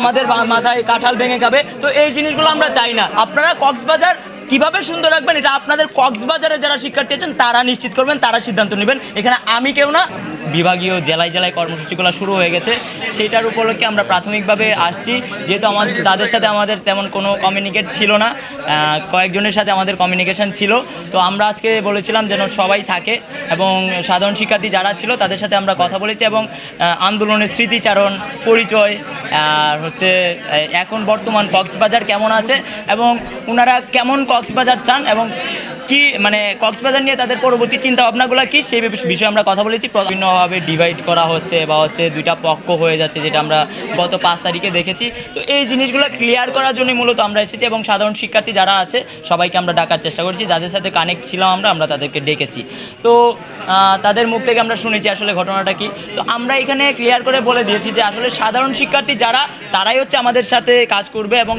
আমাদের মাথায় কাঁঠাল ভেঙে খাবে। তো এই জিনিসগুলো আমরা চাই না। আপনারা কক্সবাজার কীভাবে সুন্দর রাখবেন, এটা আপনাদের কক্সবাজারে যারা শিক্ষার্থী আছেন, তারা নিশ্চিত করবেন, তারা সিদ্ধান্ত নেবেন। এখানে আমি কেউ না, বিভাগীয় জেলায় জেলায় কর্মসূচিগুলো শুরু হয়ে গেছে। সেটার উপলক্ষে আমরা প্রাথমিকভাবে আসছি। যেহেতু আমাদের, তাদের সাথে আমাদের তেমন কোনো কমিউনিকেট ছিল না কয়েকজনের সাথে আমাদের কমিউনিকেশন ছিল। তো আমরা আজকে বলেছিলাম যেন সবাই থাকে এবং সাধারণ শিক্ষার্থী যারা ছিল, তাদের সাথে আমরা কথা বলেছি এবং আন্দোলনের স্মৃতিচারণ, পরিচয় আর হচ্ছে এখন বর্তমান কক্সবাজার কেমন আছে এবং ওনারা কেমন কক্সবাজার চান এবং কি মানে কক্সবাজার নিয়ে তাদের পরবর্তী চিন্তা ভাবনাগুলো কি? সেই বিষয়ে আমরা কথা বলেছি। বিভিন্নভাবে ডিভাইড করা হচ্ছে বা হচ্ছে দুইটা পক্ষ হয়ে যাচ্ছে, যেটা আমরা গত পাঁচ তারিখে দেখেছি। তো এই জিনিসগুলো ক্লিয়ার করার জন্য মূলত আমরা এসেছি এবং সাধারণ শিক্ষার্থী যারা আছে, সবাইকে আমরা ডাকার চেষ্টা করছি। যাদের সাথে কানেক্ট ছিলাম আমরা আমরা তাদেরকে ডেকেছি। তো তাদের মুখ থেকে আমরা শুনেছি আসলে ঘটনাটা কি। তো আমরা এখানে ক্লিয়ার করে বলে দিয়েছি যে আসলে সাধারণ শিক্ষার্থী যারা, তারাই হচ্ছে আমাদের সাথে কাজ করবে এবং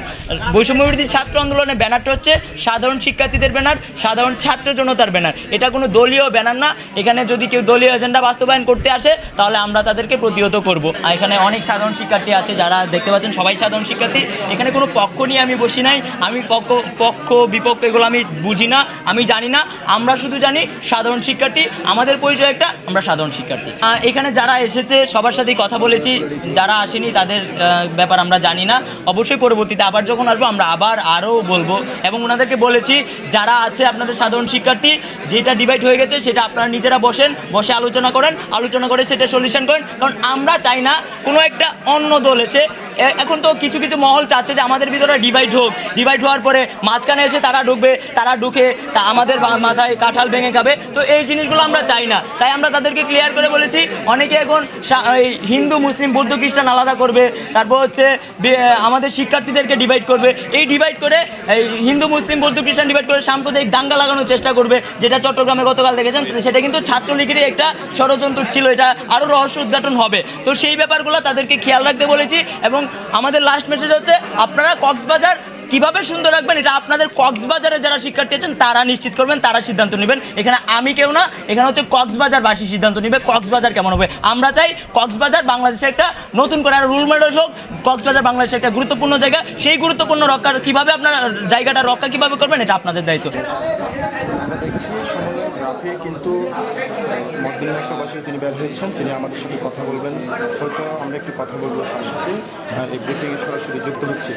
বৈষম্যবিরোধী ছাত্র আন্দোলনের ব্যানারটা হচ্ছে সাধারণ শিক্ষার্থীদের ব্যানার, সাধারণ ছাত্র জনতার ব্যানার। এটা কোনো দলীয় ব্যানার না। এখানে যদি কেউ দলীয় এজেন্ডা বাস্তবায়ন করতে আসে, তাহলে আমরা তাদেরকে প্রতিহত করব। আর এখানে অনেক সাধারণ শিক্ষার্থী আছে যারা দেখতে পাচ্ছেন, সবাই সাধারণ শিক্ষার্থী। এখানে কোনো পক্ষ নিয়ে আমি বসি নাই। আমি পক্ষ পক্ষ, বিপক্ষ এগুলো আমি বুঝি না, আমি জানি না। আমরা শুধু জানি সাধারণ শিক্ষার্থী। আমাদের পরিচয় একটা, আমরা সাধারণ শিক্ষার্থী। এখানে যারা এসেছে, সবার সাথেই কথা বলেছি। যারা আসেনি, তাদের ব্যাপার আমরা জানি না। অবশ্যই পরবর্তীতে আবার যখন আসব, আমরা আবার আরও বলব। এবং ওনাদেরকে বলেছি, যারা আছে আপনাদের সাধারণ শিক্ষার্থী, যেটা ডিভাইড হয়ে গেছে, সেটা আপনারা নিজেরা বসেন, বসে আলোচনা করেন, আলোচনা করে সেটা সলিউশন করেন। কারণ আমরা চাই না কোনো একটা অন্য দল এসে এখন তো কিছু কিছু মহল চাচ্ছে যে আমাদের ভিতরে ডিভাইড হোক। ডিভাইড হওয়ার পরে মাঝখানে এসে তারা ঢুকবে, তারা ঢুকে তা আমাদের মাথায় কাঁঠাল ভেঙে খাবে। তো এই জিনিসগুলো আমরা চাই না। তাই আমরা তাদেরকে ক্লিয়ার করে বলেছি, অনেকে এখন হিন্দু, মুসলিম, বৌদ্ধ, খ্রিস্টান আলাদা করবে, তারপর হচ্ছে আমাদের শিক্ষার্থীদেরকে ডিভাইড করবে। এই ডিভাইড করে, এই হিন্দু, মুসলিম, বৌদ্ধ, খ্রিস্টান ডিভাইড করে সাম্প্রদায়িক দাঙ্গা লাগানোর চেষ্টা করবে, যেটা চট্টগ্রামে গতকাল দেখেছেন, সেটা কিন্তু ছাত্রলীগেরই একটা ষড়যন্ত্র ছিল, এটা আরও রহস্য উদ্ঘাটন হবে। তো সেই ব্যাপারগুলো তাদেরকে খেয়াল রাখতে বলেছি এবং আমাদের লাস্ট মেসেজ হচ্ছে আপনারা কক্সবাজার কীভাবে সুন্দর রাখবেন এটা আপনাদের কক্সবাজারে যারা শিক্ষার্থী আছেন, তারা নিশ্চিত করবেন, তারা সিদ্ধান্ত নেবেন। এখানে আমি কেউ না, এখানে হচ্ছে কক্সবাজারবাসী সিদ্ধান্ত নেবে, কক্সবাজার কেমন হবে। আমরা চাই কক্সবাজার বাংলাদেশে একটা নতুন করে আর রুল মডেল হোক, কক্সবাজার বাংলাদেশের একটা গুরুত্বপূর্ণ জায়গা। সেই গুরুত্বপূর্ণ রক্ষা কীভাবে আপনার, জায়গাটা রক্ষা কীভাবে করবেন, এটা আপনাদের দায়িত্ব। কিন্তু তিনি হয়েছেন তিনি আমাদের সাথে কথা বলবেন হয়তো আমরা একটু কথা বলব তার সাথে এই ব্রিফিংয়ে সরাসরি যুক্ত হচ্ছে।